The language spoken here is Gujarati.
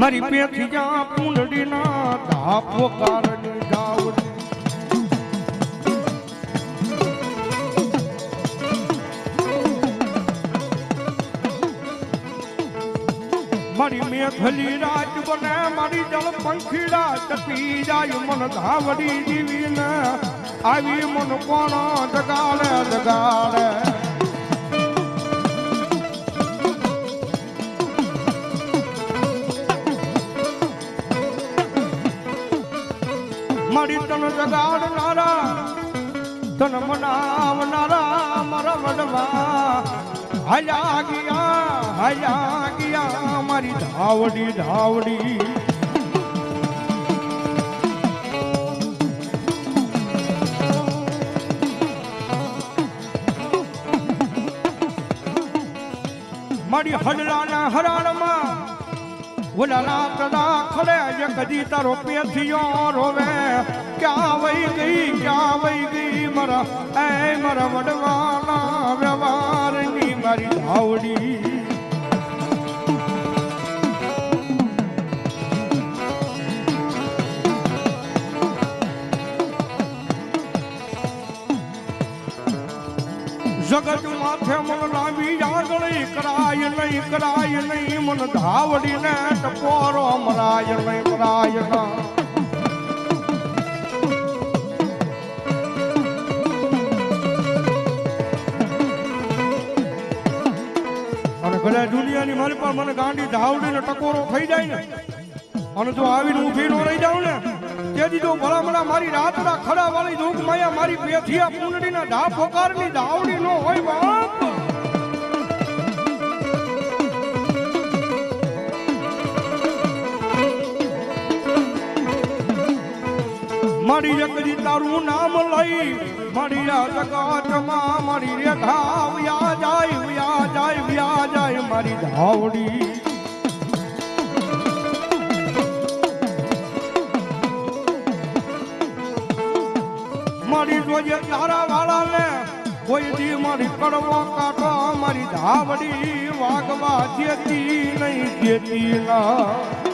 મારી પેથી જા પૂંડડીના ધાપો કારની જાવડી મારી મેઘલી રાજ બને, મારી જળ પંખીડા ટપી જાય, મન ધાવડી જીવીને આવી મન કોણ જગાડે જગાડે? મારી તન જગાડનારા, તન મનાવનારા, મારા વડવા. હલ્યા ગયા હલ્યા ગયા, મારી ધાવડી ધાવડી. મારી હડલાના હરાળમાં ઓલા રાતડા ખડે જે કદી તારો પેથિયો રોવે. ક્યાં વહી ગઈ, ક્યાં વહી ગઈ, મારા, એ મારા વડવાના વ્યવહારની મારી ધાવડી જગત માથે મન લાવી આગળ કરાય નહીં કરાય નહીં. મન ધાવડીને ટપોરો મરાય નહીં મરાય ના અને દુનિયાની મારી પાસે મને ગાંડી ધાવડીને ટકોરો થઈ જાય ને, અને જો આવીને ઊભી નો રહી જાઉં ને તેથી દીધો ભલામણા મારી રાતના ખડા વાળી દુઃખ માયા મારી પેથિયા પૂંડડીના ઢા ફોકારની ધાવડી નો હોય બાપ. મારી એકદી તારું નામ લઈ, મારી જગતમાં મારી રેખા વ્યા જાય વ્યા જાય વ્યા જાય મારી ધાવડી મારી જોજે તારા વાળા ને કોઈ દી મારી કડવો કાઢો મારી ધાવડી વાગવા દેતી નહીં, દેતી ના.